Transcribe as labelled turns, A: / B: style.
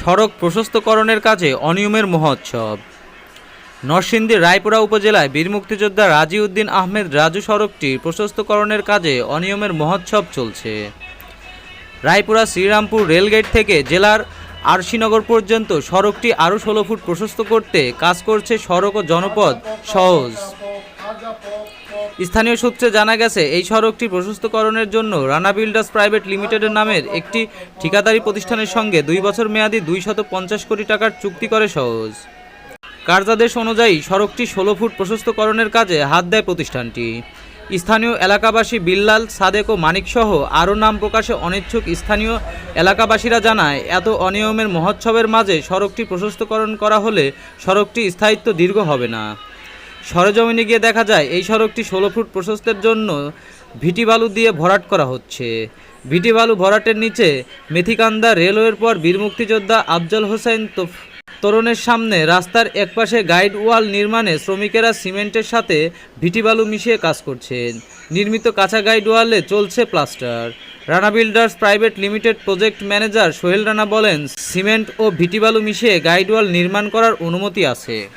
A: সড়ক প্রশস্তকরণের কাজে অনিয়মের মহোৎসব। নরসিংদীর রায়পুরা উপজেলায় বীর মুক্তিযোদ্ধা রাজিউদ্দিন আহমেদ রাজু সড়কটি প্রশস্তকরণের কাজে অনিয়মের মহোৎসব চলছে। রায়পুরা শ্রীরামপুর রেলগেট থেকে জেলার আরশিনগর পর্যন্ত সড়কটি আরও ষোলো ফুট প্রশস্ত করতে কাজ করছে সড়ক ও জনপদ সহজ। স্থানীয় সূত্রে জানা গেছে, এই সড়কটি প্রশস্তকরণের জন্য রানা বিল্ডার্স প্রাইভেট লিমিটেডের নামের একটি ঠিকাদারি প্রতিষ্ঠানের সঙ্গে দুই বছর মেয়াদি দুইশত পঞ্চাশ কোটি টাকার চুক্তি করে সহজ। কার্যাদেশ অনুযায়ী, সড়কটি ষোলো ফুট প্রশস্তকরণের কাজে হাত দেয় প্রতিষ্ঠানটি। স্থানীয় এলাকাবাসী বিল্লাল, সাদেক ও মানিকসহ আরও নাম প্রকাশে অনিচ্ছুক স্থানীয় এলাকাবাসীরা জানায়, এত অনিয়মের মহোৎসবের মাঝে সড়কটি প্রশস্তকরণ করা হলে সড়কটি স্থায়িত্ব দীর্ঘ হবে না। সরেজমিনে গিয়ে দেখা যায়, এই সড়কটি ষোলো ফুট প্রশস্তের জন্য ভিটি বালু দিয়ে ভরাট করা হচ্ছে। ভিটি বালু ভরাটের নিচে মেথিকান্দা রেলওয়ের পর বীর মুক্তিযোদ্ধা আফজল হোসেন তোফ- তোরণের সামনে রাস্তার একপাশে গাইড ওয়াল নির্মাণে শ্রমিকেরা সিমেন্টের সাথে ভিটি বালু মিশিয়ে কাজ করছেন। নির্মিত কাঁচা গাইড ওয়ালে চলছে plaster. Rana builders private limited project manager Sohel Rana বলেন, সিমেন্ট ও ভিটি বালু মিশিয়ে গাইড ওয়াল নির্মাণ করার অনুমতি আছে।